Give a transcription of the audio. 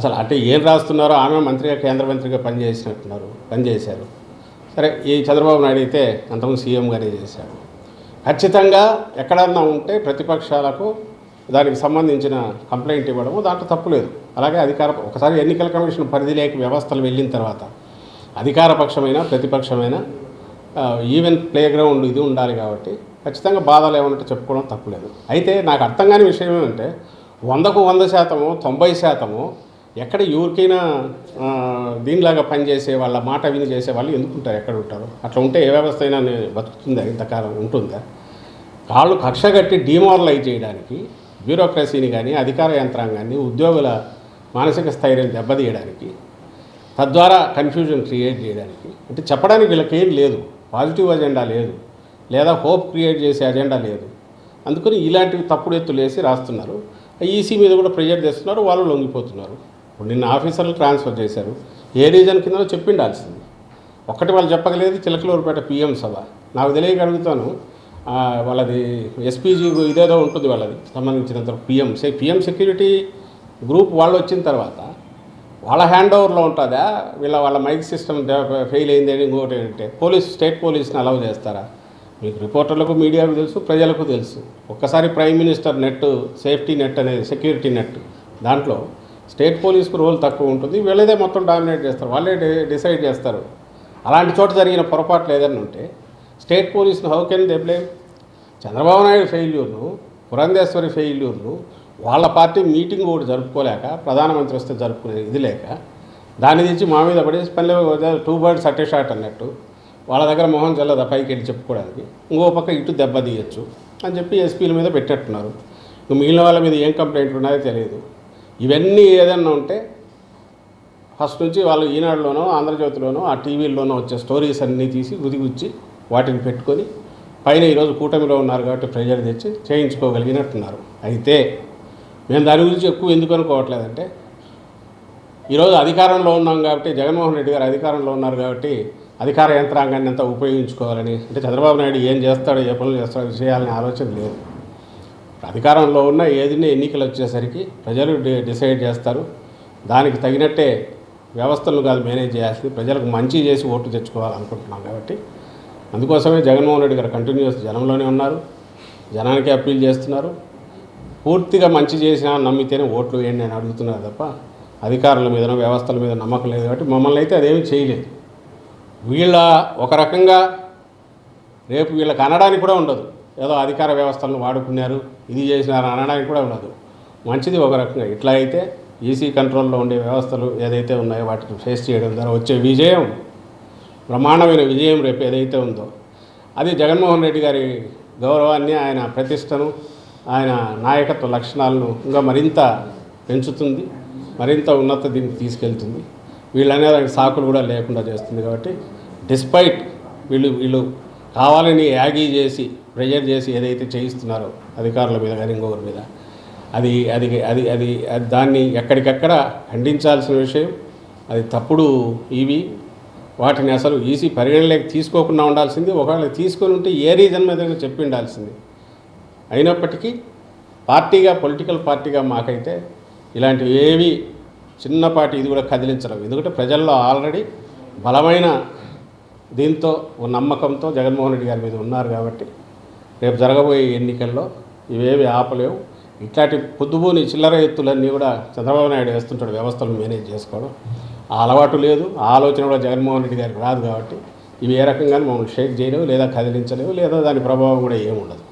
అసలు అంటే ఏం రాస్తున్నారో ఆమె మంత్రిగా కేంద్ర మంత్రిగా పనిచేసినట్టున్నారు పనిచేశారు. సరే ఈ చంద్రబాబు నాయుడు అయితే అంతకుముందు సీఎంగానే చేశాడు. ఖచ్చితంగా ఎక్కడన్నా ఉంటే ప్రతిపక్షాలకు దానికి సంబంధించిన కంప్లైంట్ ఇవ్వడము దాంట్లో తప్పులేదు అలాగే అధికార ఒకసారి ఎన్నికల కమిషన్ పరిధిలోకి వ్యవస్థలు వెళ్ళిన తర్వాత అధికార పక్షమైన ప్రతిపక్షమైన ఈవెన్ ప్లే గ్రౌండ్ ఇది ఉండాలి కాబట్టి ఖచ్చితంగా బాధలు ఏమన్నట్టు చెప్పుకోవడం తప్పులేదు అయితే నాకు అర్థం కాని విషయం ఏమంటే వందకు వంద శాతము తొంభై శాతము ఎక్కడ ఎవరికైనా దీనిలాగా పనిచేసే వాళ్ళ మాట విని చేసే వాళ్ళు ఎందుకు ఉంటారు? ఎక్కడ ఉంటారు? అట్లా ఉంటే ఏ వ్యవస్థ అయినా బతుకుతుందా ఇంతకాలం? ఉంటుందా? కాళ్ళు కక్ష కట్టి డిమారలైజ్ చేయడానికి బ్యూరోక్రసీని కానీ అధికార యంత్రాంగాన్ని ఉద్యోగుల మానసిక స్థైర్యం దెబ్బతీయడానికి తద్వారా కన్ఫ్యూజన్ క్రియేట్ చేయడానికి అంటే చెప్పడానికి వీళ్ళకి ఏం లేదు. పాజిటివ్ అజెండా లేదు. లేదా హోప్ క్రియేట్ చేసే అజెండా లేదు. అందుకని ఇలాంటివి తప్పుడు ఎత్తులు వేసి రాస్తున్నారు. ఈసీ మీద కూడా ప్రెజర్ చేస్తున్నారు వాళ్ళు లొంగిపోతున్నారు. ఇప్పుడు నిన్న ఆఫీసర్లు ట్రాన్స్ఫర్ చేశారు. ఏ రీజన్ కింద చెప్పిండాల్సింది. ఒక్కటి వాళ్ళు చెప్పగలేదు చిలకలూరుపేట పిఎం సభ. నాకు తెలియక అడుగుతాను వాళ్ళది ఎస్పీజీ ఇదేదో ఉంటుంది వాళ్ళది సంబంధించినంత పిఎం పిఎం సెక్యూరిటీ గ్రూప్ వాళ్ళు వచ్చిన తర్వాత వాళ్ళ హ్యాండ్ ఓవర్లో ఉంటుందా? వీళ్ళ వాళ్ళ మైక్ సిస్టమ్ ఫెయిల్ అయింది అని ఇంకోటి ఏంటంటే పోలీస్ స్టేట్ పోలీస్ని అలౌ చేస్తారా? మీకు రిపోర్టర్లకు మీడియాకు తెలుసు ప్రజలకు తెలుసు. ఒక్కసారి prime minister net safety net అనేది సెక్యూరిటీ నెట్ దాంట్లో స్టేట్ పోలీస్కు రోల్ తక్కువ ఉంటుంది. వీళ్ళదే మొత్తం డామినేట్ చేస్తారు. వాళ్ళే డిసైడ్ చేస్తారు. అలాంటి చోట జరిగిన పొరపాట్లు ఏదైనా ఉంటే state పోలీస్ను how can they blame? Chandrababu Naidu ఫెయిల్యూర్ను Purandeswari ఫెయిల్యూర్ను వాళ్ళ పార్టీ మీటింగ్ ఒకటి జరుపుకోలేక ప్రధానమంత్రి వస్తే జరుపుకునే ఇది లేక దాని నుంచి మా మీద పడేసి పనిలో టూ బర్డ్స్ అట్టే షాట్ అన్నట్టు వాళ్ళ దగ్గర మొహం చల్లదా పైకి వెళ్ళి చెప్పుకోవడానికి. ఇంకో పక్క ఇటు దెబ్బ తీయచ్చు అని చెప్పి ఎస్పీల మీద పెట్టేట్టున్నారు. మిగిలిన వాళ్ళ మీద ఏం కంప్లైంట్లు ఉన్నాయో తెలియదు. ఇవన్నీ ఏదన్నా ఉంటే ఫస్ట్ నుంచి వాళ్ళు ఈనాడులోనో ఆంధ్రజ్యోతిలోనో ఆ టీవీల్లోనో వచ్చే స్టోరీస్ అన్నీ తీసి గుదిగుచ్చి వాటిని పెట్టుకొని పైన ఈరోజు కూటమిలో ఉన్నారు కాబట్టి ప్రెజర్ తెచ్చి చేయించుకోగలిగినట్టున్నారు. అయితే మేము దాని గురించి ఎక్కువ ఎందుకు అనుకోవట్లేదంటే ఈరోజు అధికారంలో ఉన్నాం కాబట్టి జగన్మోహన్ రెడ్డి గారు అధికారంలో ఉన్నారు కాబట్టి అధికార యంత్రాంగాన్ని అంతా ఉపయోగించుకోవాలని అంటే చంద్రబాబు నాయుడు ఏం చేస్తాడో ఏ పనులు చేస్తాడో చేయాలనే ఆలోచన లేదు. అధికారంలో ఉన్న ఏదైనా ఎన్నికలు వచ్చేసరికి ప్రజలు డి- డిసైడ్ చేస్తారు. దానికి తగినట్టే వ్యవస్థలను కాదు మేనేజ్ చేయాల్సింది. ప్రజలకు మంచి చేసి ఓటు తెచ్చుకోవాలనుకుంటున్నాం కాబట్టి అందుకోసమే జగన్మోహన్ రెడ్డి గారు కంటిన్యూస్ జనంలోనే ఉన్నారు. జనానికి అప్పీల్ చేస్తున్నారు. పూర్తిగా మంచి చేసినా నమ్మితేనే ఓట్లు వేయండి అని అడుగుతున్నారు తప్ప అధికారుల మీద వ్యవస్థల మీద నమ్మకం లేదు కాబట్టి మమ్మల్ని అయితే అదేమీ చేయలేదు. వీళ్ళ ఒక రకంగా రేపు వీళ్ళకి అనడానికి కూడా ఉండదు. ఏదో అధికార వ్యవస్థలను వాడుకున్నారు ఇది చేసినారు అనడానికి కూడా ఉండదు. మంచిది ఒక రకంగా. ఇట్లా అయితే ఈసీ కంట్రోల్లో ఉండే వ్యవస్థలు ఏదైతే ఉన్నాయో వాటిని ఫేస్ చేయడం ద్వారా వచ్చే విజయం బ్రహ్మాండమైన విజయం రేపు ఏదైతే ఉందో. అది జగన్మోహన్ రెడ్డి గారి గౌరవాన్ని ఆయన ప్రతిష్టను ఆయన నాయకత్వ లక్షణాలను ఇంకా మరింత పెంచుతుంది మరింత ఉన్నత దీనికి తీసుకెళ్తుంది. వీళ్ళనే దానికి సాకులు కూడా లేకుండా చేస్తుంది కాబట్టి డిస్పైట్ వీళ్ళు వీళ్ళు కావాలని యాగీ చేసి ప్రెజర్ చేసి ఏదైతే చేయిస్తున్నారో అధికారుల మీద కానీ ఇంకొకరి మీద అది అది అది అది అది దాన్ని ఎక్కడికక్కడ ఖండించాల్సిన విషయం అది తప్పుడు ఇవి వాటిని అసలు ఈసీ పరిగణలోకి తీసుకోకుండా ఉండాల్సింది. ఒకవేళ తీసుకొని ఉంటే ఏ రీజన్ మీద చెప్పి ఉండాల్సింది. అయినప్పటికీ పార్టీగా పొలిటికల్ పార్టీగా మాకైతే ఇలాంటివి ఏవి చిన్నపాటి ఇది కూడా కదిలించడం. ఎందుకంటే ప్రజల్లో ఆల్రెడీ బలమైన దీంతో ఓ నమ్మకంతో జగన్మోహన్ రెడ్డి గారి మీద ఉన్నారు కాబట్టి రేపు జరగబోయే ఎన్నికల్లో ఇవేవి ఆపలేవు. ఇట్లాంటి పొద్దుబోని చిల్లర ఎత్తులన్నీ కూడా చంద్రబాబు నాయుడు వేస్తుంటాడు వ్యవస్థలు మేనేజ్ చేసుకోవడం. ఆ అలవాటు లేదు. ఆ ఆలోచన కూడా జగన్మోహన్ రెడ్డి గారికి రాదు కాబట్టి ఇవి ఏ రకంగా మమ్మల్ని షేక్ చేయలేవు లేదా కదిలించలేవు లేదా దాని ప్రభావం కూడా ఏముండదు.